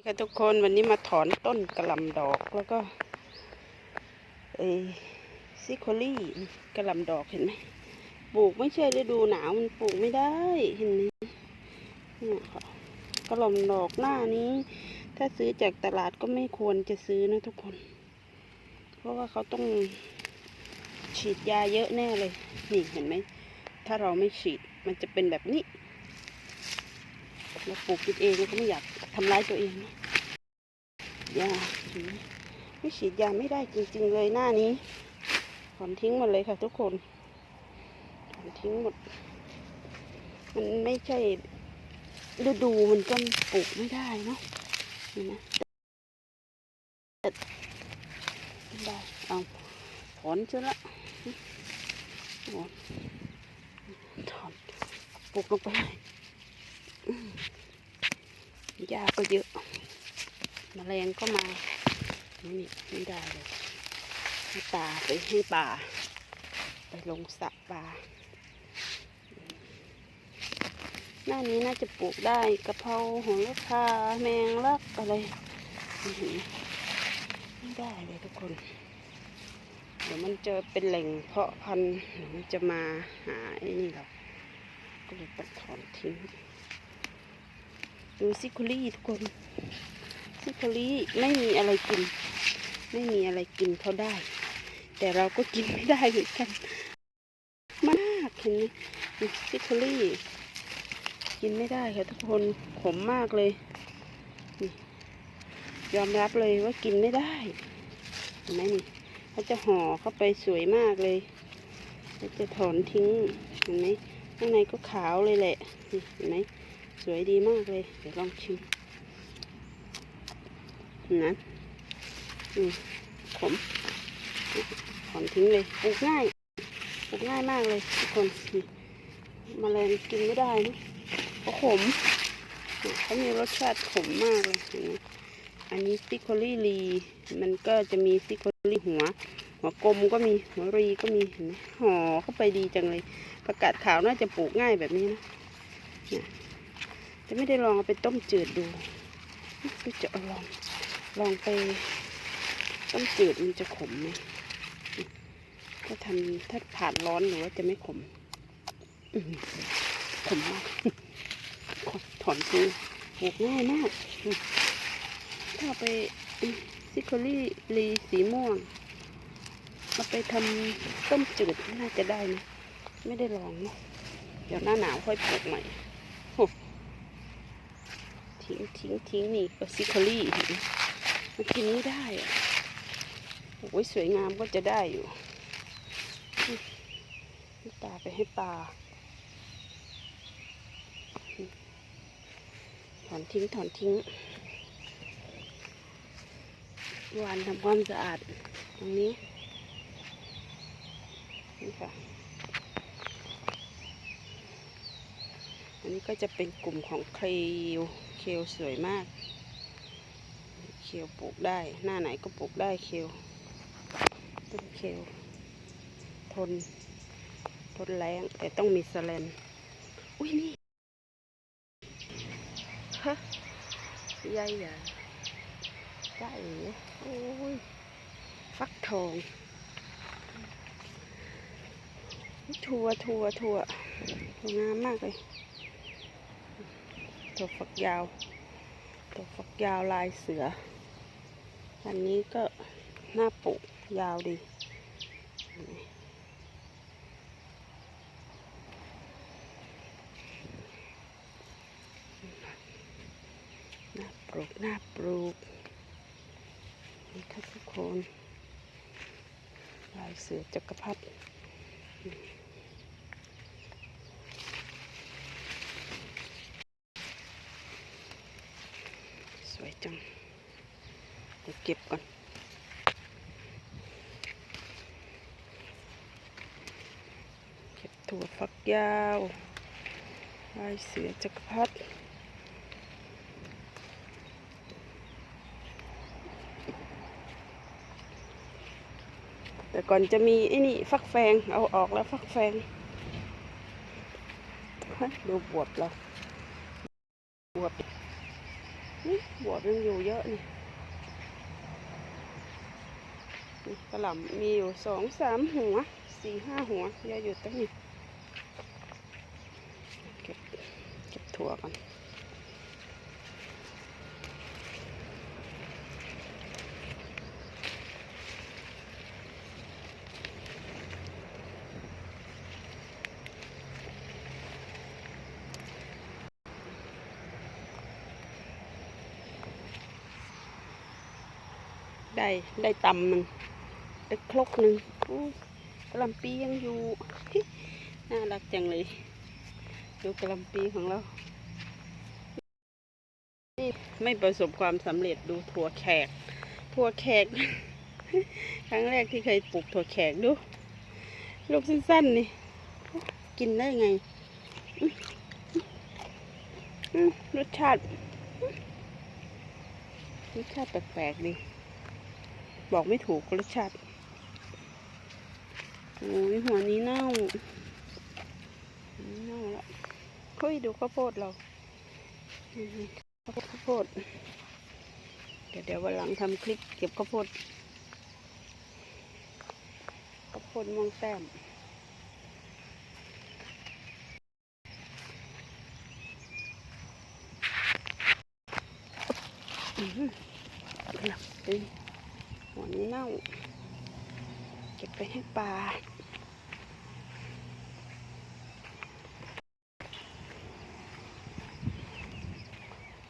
นี่ค่ะทุกคนวันนี้มาถอนต้นกระลำดอกแล้วก็ไอซิโคลี่กระลำดอกเห็นไหมปลูกไม่ใช่ฤดูหนาวมันปลูกไม่ได้เห็นไหมเนี่ยค่ะกระลำดอกหน้านี้ ถ้าซื้อจากตลาดก็ไม่ควรจะซื้อนะทุกคน เพราะว่าเขาต้องฉีดยาเยอะแน่เลย นี่เห็นไหมถ้าเราไม่ฉีดมันจะเป็นแบบนี้ เราปลูกกินเองเราก็ไม่อยากทำร้ายตัวเองนะยาเห็นไม่ฉีดยาไม่ได้จริง ๆ เลยหน้านี้ถอนทิ้งหมดเลยค่ะ ทุกคนถอนทิ้งหมด มันไม่ใช่ฤดูมันก็ปลูกไม่ได้เนาะเห็นไหมได้เอาถอนซะละถอนถอนปลูกลงไปเลย หญ้าก็เยอะมแมลงก็มานี่ไม่ได้เลยให้ป่าไปให้ป่าไปลงสระป่าหน้านี้น่าจะปลูกได้กะเพราโหระพาแมงลักอะไรไมไม่ได้เลยทุกคน เดี๋ยวมันจะเป็นแหล่งเพาะพันธุ์เดี๋ยวมันจะมาหาไอ้นี่หรอกก็เลยตัดถอนทิ้ง ดูซิคุลี่ทุกคนซิโคลีไม่มีอะไรกิน ไม่มีอะไรกินเขาได้ แต่เราก็กินไม่ได้เหมือนกัน มากเห็นไหมซิโคลีกินไม่ได้ค่ะทุกคนขมมากเลยยอมรับเลยว่ากินไม่ได้เห็นไหมนี่เขาจะห่อเข้าไปสวยมากเลยเขาจะถอนทิ้งเห็นไหมข้างในก็ขาวเลยแหละเห็นไหม สวยดีมากเลย เดี๋ยวลองชิมนะอืมขมถอนทิ้งเลยปลูกง่ายปลูกง่ายมากเลยทุกคนนี่มแมลงกินไม่ได้นะเพราะขมเขามีรสชาติขมมากเลยนไหมอันนี้สติคอลี่ลีมันก็จะมีสติคอลี่หัว หัวกลมก็มีหัวรีก็มีเห็นไหมห่อเข้าไปดีจังเลย ประกาศขาวน่าจะปลูกง่ายแบบนี้นะ จะไม่ได้ลองเอาไปต้มจืดดูก็จะลองลองไปต้มจืดมันจะขมไหมก็ทำถ้าผ่านร้อนหรือว่าจะไม่ขมขมมากถอนทิ้งปลูกง่ายมากถ้าไปซิโคลี่ลีสีม่วงเอาไปทำต้มจืดน่าจะได้นะไม่ได้ลองเนาะเดี๋ยวหน้าหนาวค่อยปลูกใหม่ ทิ้งทิ้งทิ้งนี่ก็ซิโคลี่เห็นไหมมันกินไม่ได้อะโอ้ยสวยงามก็จะได้อยู่ตาไปให้ปลาถอนทิ้งถอนทิ้งวานทำความสะอาดตรงนี้นี่ค่ะ อันนี้ก็จะเป็นกลุ่มของเคลเคลสวยมาก เคลปลูกได้ หน้าไหนก็ปลูกได้เคลต้นเคลทน ทนแรงแต่ต้องมีสแลน อุ้ยนี่ฮะใหญ่ใหญ่ใช่โอ้ย ฟักทองทัวทัวทัวทัวงามมากเลย ตัวฝักยาวตัวฝักยาวลายเสือ อันนี้ก็หน้าปลูกยาวดี หน้าปลูกหน้าปลูก นี่ค่ะทุกคน ลายเสือจักรพรรดิสวย จังเดี๋ยวเก็บก่อนเก็บถั่วฝักยาวลายเสือจักรพรรดิแต่ก่อนจะมีไอ้นี่ฟักแฟง เอาออกแล้วฟักแฟงฮะดูบวบเราบวบ นี่บวบยังอยู่เยอะนี่นี่กระหล่ำมีอยู่สองสามหัวสี่ห้าหัวเยอะอยู่ตั้งนี้เก็บเก็บถั่วก่อน ได้ได้ตำหนึ่งได้ครกหนึ่งกระลำปียังอยู่ น่ารักจังเลย ดูกระลำปีของเรา นี่ไม่ประสบความสำเร็จดูถั่วแขก ถั่วแขก ครั้งแรกที่เคยปลูกถั่วแขกดู ลูกสั้นๆนี่ กินได้ไง รสชาติรสชาติแปลกๆดี บอกไม่ถูกรสชาติโอ้ยหัวนี้เน่าเน่าแล้วเฮ้ยดูข้าวโพดเราข้าวโพดเดี๋ยวเดี๋ยววันหลังทำคลิปเก็บข้าวโพดข้าวโพดมวงแต้มอือหือหลับเลย หัวนี้เน่า เก็บไปให้ปลา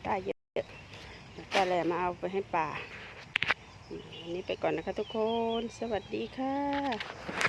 ได้เยอะๆแต่แหละมาเอาไปให้ป่าอันนี้ไปก่อนนะคะทุกคน สวัสดีค่ะ